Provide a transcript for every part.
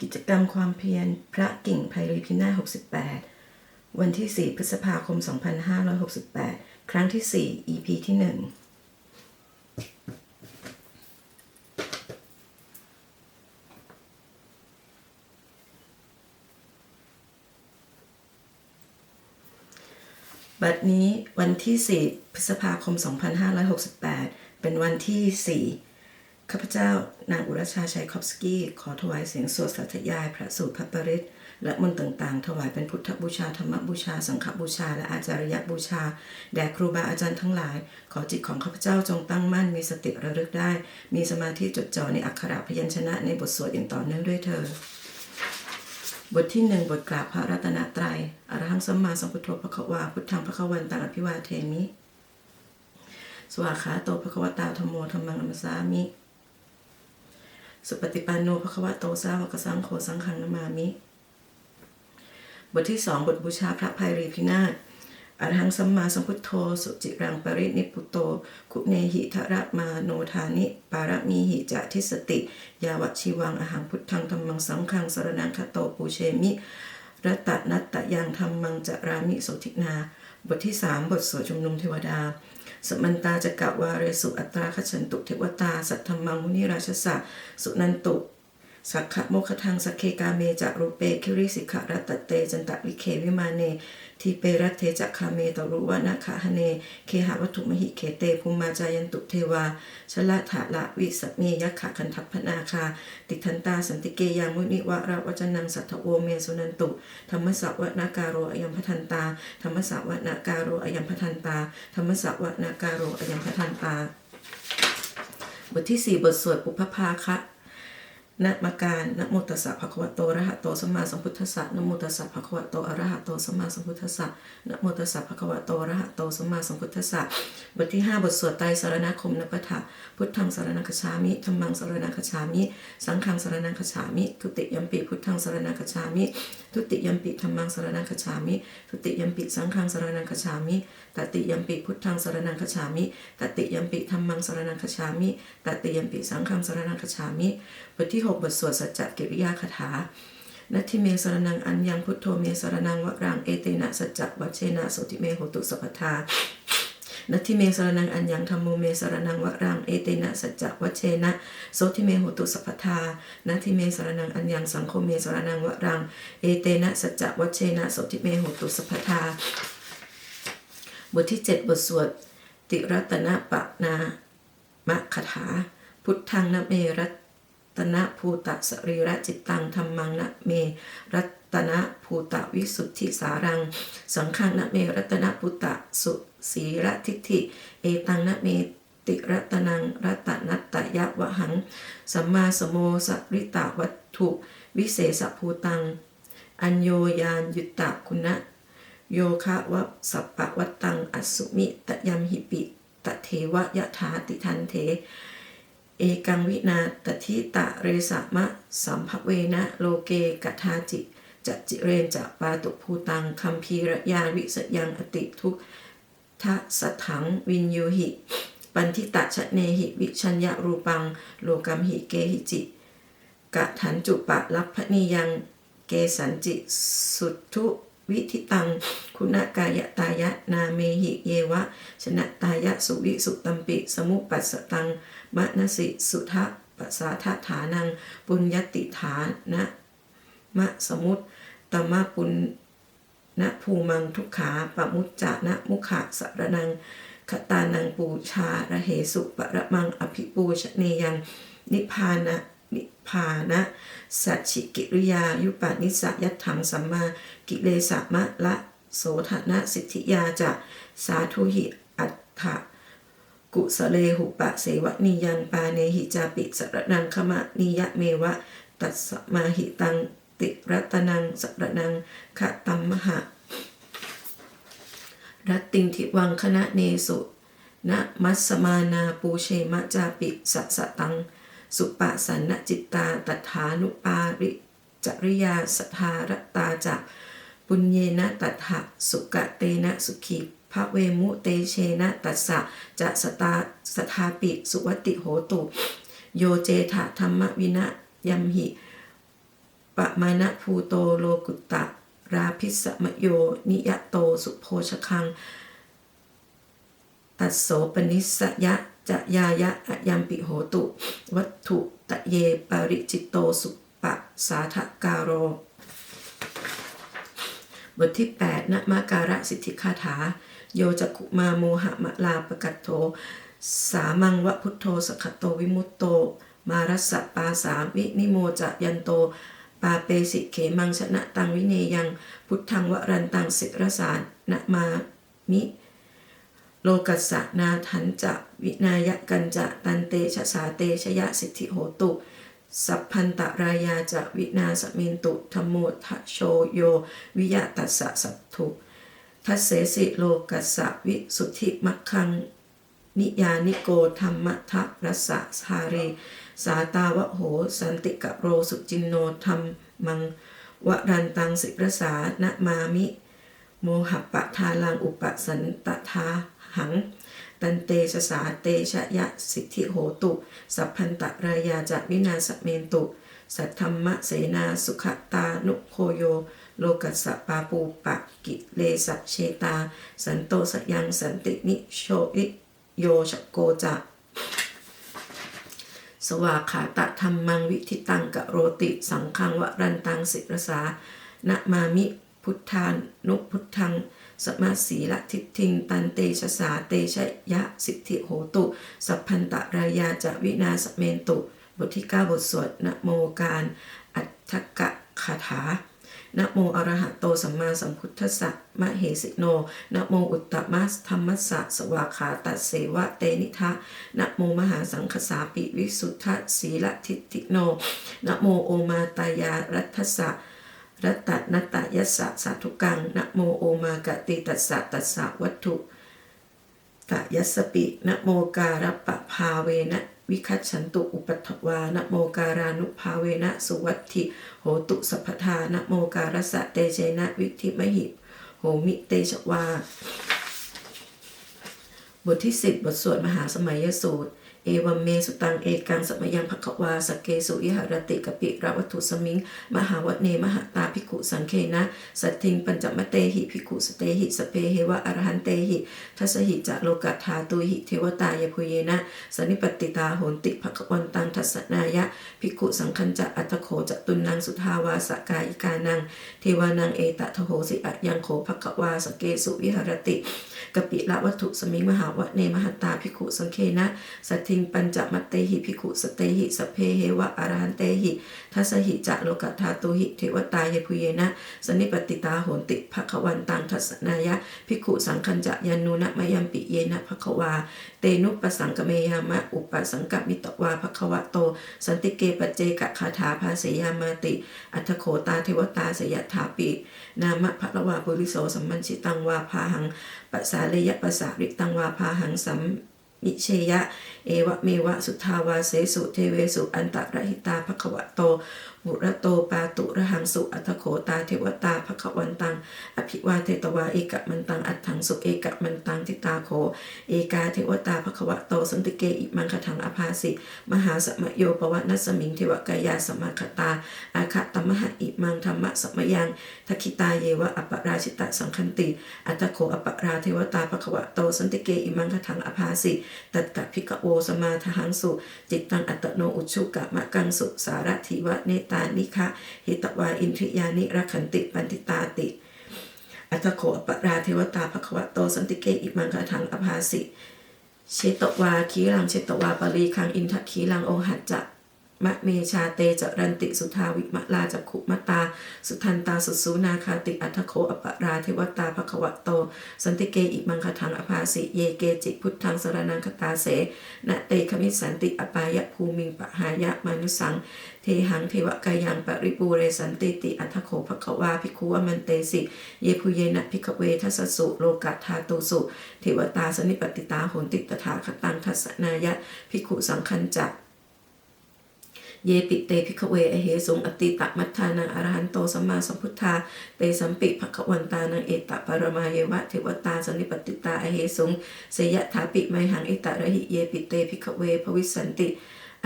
กิจกรรมความเพียรพระกิ่งไพรีพินาศ68 วันที่ 4 พฤษภาคม 2568 ครั้งที่ 4 EP ที่ 1 บัดนี้วันที่ 4 พฤษภาคม 2568 เป็นวันที่ 4 ข้าพเจ้านางอุรชาชัยคอฟสกี้ ขอถวายเสียงสวดสัทยาย พระสูตรพระปริตและมนต์ต่างๆ ถวายเป็นพุทธบูชาธรรมบูชา สังฆบูชา และอาจารยบูชา แด่ครูบาอาจารย์ทั้งหลาย ขอจิตของข้าพเจ้าจงตั้งมั่น มีสติระลึกได้ มีสมาธิจดจ่อในอักขระพยัญชนะในบทสวดอย่างต่อเนื่องด้วยเธอบทที่หนึ่งบทกราบพระรัตนตรัยอรหังสัมมาสัมพุทโธพระควา พุทธังพระควันตังอภิวาเทมิ สวากขาโตพระควตาธโมธรรมังนัมสามิ สุปฏิปันโนพระควะโตสาวกสังโฆสังฆังนามามิ บทที่สองบทบูชาพระภัยรีพินาศอรหังสัมมาสัมพุทโธ สุจิรังปรินิพุโต คุเนหิทระมาโนทานิ ปารมีหิจะทิสติ ยาวชีวังอหังพุทธังธรรมังสังฆังสรนังคโตปูเชมิรัตนัตตยังธรรมังจะรามิโสทินา บทที่สามบทสวดชุมนุมเทวดา สมันตาจะกะวาเรสุอัตราคฉันตุเทวตา สัทธมังมุนิราชสะสุนันตุ สักขะโมคทังสักเคกาเมจะรูเปคิริสิกขรัตเตจันตะวิเควิมาเนทีเปรัตเทจะคาเมตรุวะนะคะหะเน เคหะวัตถุมหิเคเตภูมาจายันตุเทวา ชละถะละวิสเมยักขะคันทัพพนาคา ติทันตาสันติเกยามุนิวะระวจนังสัทธโวเมสุนันตุ ธรรมสวนาการโรอยัมพทันตา ธรรมสวนาการโรอยัมพทันตา ธรรมสวนาการโรอยัมพทันตา บทที่ 4 บทสวดปุพพาคะ นะมการนะโมตัสสะภะคะวะโตอะระหะโตสัมมาสัมพุทธัสสะนะโมตัสสะภะคะวะโตอะระหะโตสัมมาสัมพุทธัสสะนะโมตัสสะภะคะวะโตอะระหะโตสัมมาสัมพุทธัสสะบทที่ห้าบทสวดไตรสรณคมนปทะพุทธังสารณคัจฉามิธัมมังสรณคัจฉามิ สังฆังสารณคัจฉามิทุติยัมปิพุทธังสารณคัจฉามิทุติยัมปิธัมมังสรณคัจฉามิทุติยัมปิสังฆังสารณคัจฉามิตติยัมปิพุทธังสารณคัจฉามิตติยัมปิธัมมังสรณคัจฉามิตติยัมปิสังฆังสารณคัจฉามิบทที่หกบทสวดสัจจกิริยาคาถานัตถิเมสรนังอัญญังพุทโธเมสรนังวรังเอเตนะสัจจวัชเชนะโสติเมโหตุสัพพทานัตถิเมสรนังอัญญังธรรมโมเมสรนังวรังเอเตนะสัจจวัชเชนะโสติเมโหตุสัพพทานัตถิเมสรนังอัญญังสังโฆเมสรนังวรังเอเตนะสัจจวัชเชนะโสติเมโหตุสัพพทาบทที่ 7 บทสวดติรัตนปะนามะคาถา พุทธังนเมรัต ตนภูตะสรีระจิตตังธรรมังนะเม รัตนภูตะวิสุทธิสารัง สังฆังนะเมรัตนภูตะสุสีระทิฏฐิ เอตังนะเมติรัตนังรัตนัตตยะวะหัง สัมมาสโมสริตาวัตถุ วิเศษภูตัง อัญโยยานยุตตะคุณะโยคะวะสัปปะวัตตังอสุมิตยมหิปิตเทวะยะถาติทันเท เอกังวินาตทิตะเรสะมะสัมภเวนะโลเกกทาจิจะจิเรนจะปาตุภูตังคัมภีระยาวิสยังอติทุกทะสถังวินยูหิ ปันทิตะชะเนหิวิชัญญารูปัง โลกัมหิเกหิจิกะถันจุปะลัพพนิยังเกสันจิสุทุวิธิตัง คุณกายตายะนาเมหิเยวะ ชนะตายะสุวิสุตัมปิ สมุปัสตัง มะนสิสุทะปสาทฐานัง ปุญญติฐานะมะสมุตตมะปุณนะภูมังทุกขาปมุจจานะมุขะสรนังคตานังปูชาระเหสุประมังอภิปูชเนยัง นิพานะนิพานะสัจฉิกิริยา ยุปานิสยัตถังสัมมากิเลสมะละโสธนะสิทธิยาจะสาธุหิอัตถะ กุสเลหุปะเสวะนิยังปาเนหิจาปิสรนังขมะนิยะเมวะ ตัสมาหิตังติรัตนังสรนังขะตัมมหะ รัตติงทิวังคณะเนสุนะมัสมานาปูเชมะจาปิสัสตัง สุปะสันนจิตตาตถานุปาริจริยาสทารตาจะปุญเยนะตัถะสุกะเตนะสุขี พระเวมุเตเชนะตัสสะจะสตาสทาปิสุวติโหตุ โยเจถะธรรมวินะยัมหิปะมานะภูโตโลกุตตะ ราพิสมโย นิยโตสุโพชคัง ตัสโสปนิสยะจะยายะอะยัมปิโหตุ วัตถุตะเยปริจิตโตสุปะสาทการโร บทที่8นะมาการะสิทธิคาถา โยจักุมาโมหะมะลาปกัตโท สามังวะพุทโธสขโตวิมุตโต มารัสสะปาสาวินิโมจะยันโต ปาเปสิเขมังชนะตังวิเนยัง พุทธังวรันตังสิรสารนะมามิโลกัสสะนาทันจะวินายกันจะตันเตชะสาเตชยะสิทธิโหตุ สัพพันตรายาจะวินาสมินตุธรรมโมทะโชโย วิยะตัสสะสัตถุทัสเสสิโลกัสสะวิสุทธิมัคคัง นิยานิโกธรรมทะรัสสะสาเร สาตาวะโห สันติกะโรสุจินโนธรรมมังวรันตังสิรสานะมามิ โมหปะทาลังอุปสันตทาหัง ตันเตชะสาเตชะยะสิทธิโหตุ สัพพันตรายาจะวินาสเมนตุ สัทธรรมะเสนาสุขตานุโคโย โลกัสสะปาปูปะกิเลสเชตา สันโตสยังสันตินิโชอิโยชโกจะสวากขาตะธรรมังวิทิตังกะโรติสังคังวรันตังสิรสานะมามิพุทธานุพุทธัง สมาสีละทิฏฐิงตันเตชะสาเตชะยะสิทธิโหตุ สัพพันตะรายาจะวินาสเมนตุ บทที่ 9 บทสวดนะโมการ อัตถกะคาถานะโมอรหะโตสัมมาสัมพุทธัสสะมะเหสิโนนะโมอุตตมัสธรรมัสสะสวากขาตัสเสวะเตนิทะนะโมมหาสังคสาปิวิสุทธสีละทิฏฐิโนนะโมโอมาตายารัตถสะ รัตตนัตตยัสสะสาธุกังนะโมโอมากติตัสสะตัสสะวัตถุตยัสปินะโมการปะภาเวนะวิคัตฉันตุอุปัฏวานะโมการานุภาเวนะสุวัตถิ โหตุสัพพทานะโมการสะเตเจนะวิธิมหิโหมิเตชวา บทที่10บทสวดมหาสมัยสูตร เอวัมเมสุตังเอกังสมยังภควาสเกสุอิหรติกปิระวัตถุสมิง มหาวเนมหาตาภิกขุสังเคนะสัตทิงปัญจมเตหิภิกขุสเตหิสเปเฮวะอรหันเตหิทัสหิจะโลกัตถาตุหิเทวตายพุเยนะสนิปติตาโหนติภควันตังทัสนายะภิกขุสังคัญจะอัตโขจะตุนนังสุทาวาสกายิกานังเทวานังเอตทโหสิอะยังโขภควาสเกสุวิหรติกปิละวัตถุสมิงมหาวเนมหตาภิกขุสังเคนะสัตทิงปัญจมัตเตหิภิกขุสเตหิสเพเหวะอรหันเตหิทัสหิจะโลกัตถาตุหิเทวตายพุเยนะ สนิปติตาโหนติภควันตังทัสนายะภิกขุสังคัญจะยันนุนะมยัมปิเยนะภควา เตนุปสังกเมยามะ อุปสังกมิตวาภควะโต สันติเกปเจกะคาถาภาเสยามาติ อัตถโขตาเทวตาสยถาปิ นามะภะวาปุริโสสัมมัญชิตังวาพาหังปัสสาเลยะปัสสาริตังวาพาหังสัม มิเชยะ เอวะเมวะสุทาวาเสสุเทเวสุอันตะระหิตาภควะโตบุระโตปาตุระหังสุอัตโขตาเทวตาภควันตัง อภิวาเทตวาเอกะมันตังอัตถังสุเอกะมันตังทิตาโข เอกาเทวตาภควะโตสันติเกอิมังคถังอภาสิมหาสมโยปวะนัสมิงเทวกายาสมาคตา อาคตมหะอิมังธรรมะสมยังทักขิตาเยวะอัปราชิตะสังคันติ อัตโขอัปปราเทวตาภควะโตสันติเกอิมังคถังอภาสิตัตตะพิกโอสมาทหังสุ จิตตังอัตโนอุชุกะมะกังสุ สารถิวะเนตานิคะหิตวาอินทริยานิรักขันติปันติตาติ อัตโขอปราเทวตาภควะโตสันติเกอิมังคถังอภาสิเชตวาคีรังเชตวาปรีคังอินทคีรังโอหัจจะ มะเมชาเตจรันติสุทาวิมะลาจักขุมตา สุทันตาสุสูนาคาติอัทโคอปราเทวตาภควะโต สันติเกอิมังคทังอภาสิเยเกจิพุทธังสรนังคตาเสนะเตคมิสันติอปายะภูมิงปะหายะมานุสัง เทหังเทวกายังปริปูเรสันติติอัทโขภควาภิกขุวมันเตสิ เยภูเยนะภิกขเวทัสสุโลกัธาตุสุ เทวตาสนิปติตาโหนติตถาคตังทัสนายะภิกขุสังคัญจัก เยปิเตพิกเวอเหสงอติตะมัทธานังอรหันโตสัมมาสัมพุทธาเตสัมปิภควันตานังเอตตะปรมาเยวะเทวตาสนิปติตาอเหสงเสยะถาปิไมหังเอตะระหิเยปิเตพิกเวภวิสันติ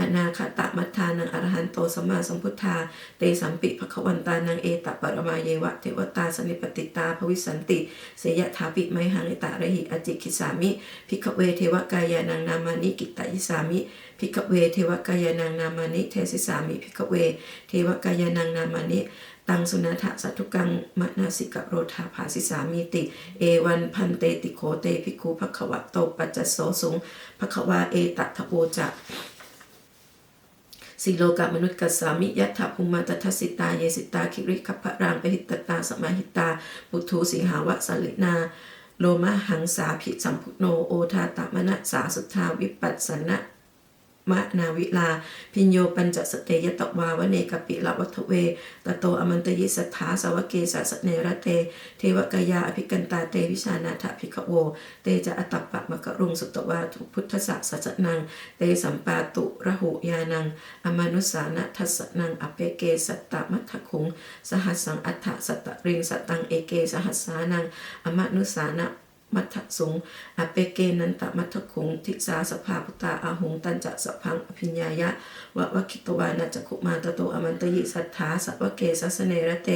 อนาคตมัทธานังอรหันโตสัมมาสัมพุทธา เตสัมปิภควันตานังเอตปรมาเยวะเทวตาสนิปติตาภวิสันติเสยถาปิไมหังอิตะระหิอจิคิสามิพิกเวเทวกายานังนามานิกิตติสามิพิกเวเทวกายานังนามานิเทสิสามิพิกเวเทวกายานังนามานิตังสุนัทะสัตถุกังมนาสิกะโรธาภาสิสามิติ เอวันพันเตติโคเตภิกขุภควะโตปัจจโสสุงภควาเอตัทะโอจะ สิโลกะมนุษย์กัสสามิยัตถภูมาตทัสสิตา เยสิตา คิริคัพพะรามปหิตตาสมาหิตา ปุถุสิงหาวะสลินา โลมะหังสาภิสัมพุโน โอทาตมณะสาสุทธาวิปัสสนะ มะนาวิลา พิญโยปัญจสเตยตวาวเนกปิละวัทเวตโตอมันตยิสัทธาสาวเกสัสเนระเต เทวกายาอภิกันตาเตวิชานาถภิกขโว เตจะอตัปปะมะกรุงสุตวาทุพุทธสสะสัจนัง เตสัมปาตุระหุยานัง อมานุสานะทัสนังอเปเกสัตตมัทธคุง สหัสสังอัฏฐสัตตริงสัตตังเอเกสหัสสานัง อมานุสานะ มัทธสุงอเปเกนันตมัทธคุงทิสาสภาพุตาอาหุงตันจะสพังอภิญญายะวะวะคิตวานาจักขุมาตโตอมันตยิสัทธาสัพเกสัสเนระเต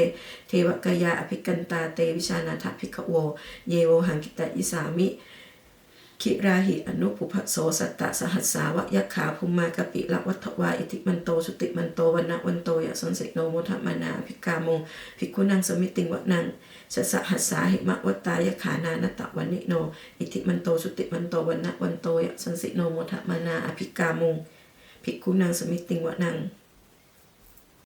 เทวกยาอภิกันตาเตวิชานาถภิกขโว เยโวหังกิตาอิสามิ คิราหิอนุปุพโสสัตตะสหัสสาวะยะขาภูมากะปิละวัฏวาอิติมันโตสุติมันโตวันนะวันโตยะสันสิโนโมทมานาภิกามงภิกขุนังสมิติงวะนังสสหัสสาหิมะวัตตายะขานานตะวันนิโน อิติมันโตสุติมันโตวันนะวันโตยะสันสิโนโมทมานาอภิกามงภิกขุนังสมิติงวะนัง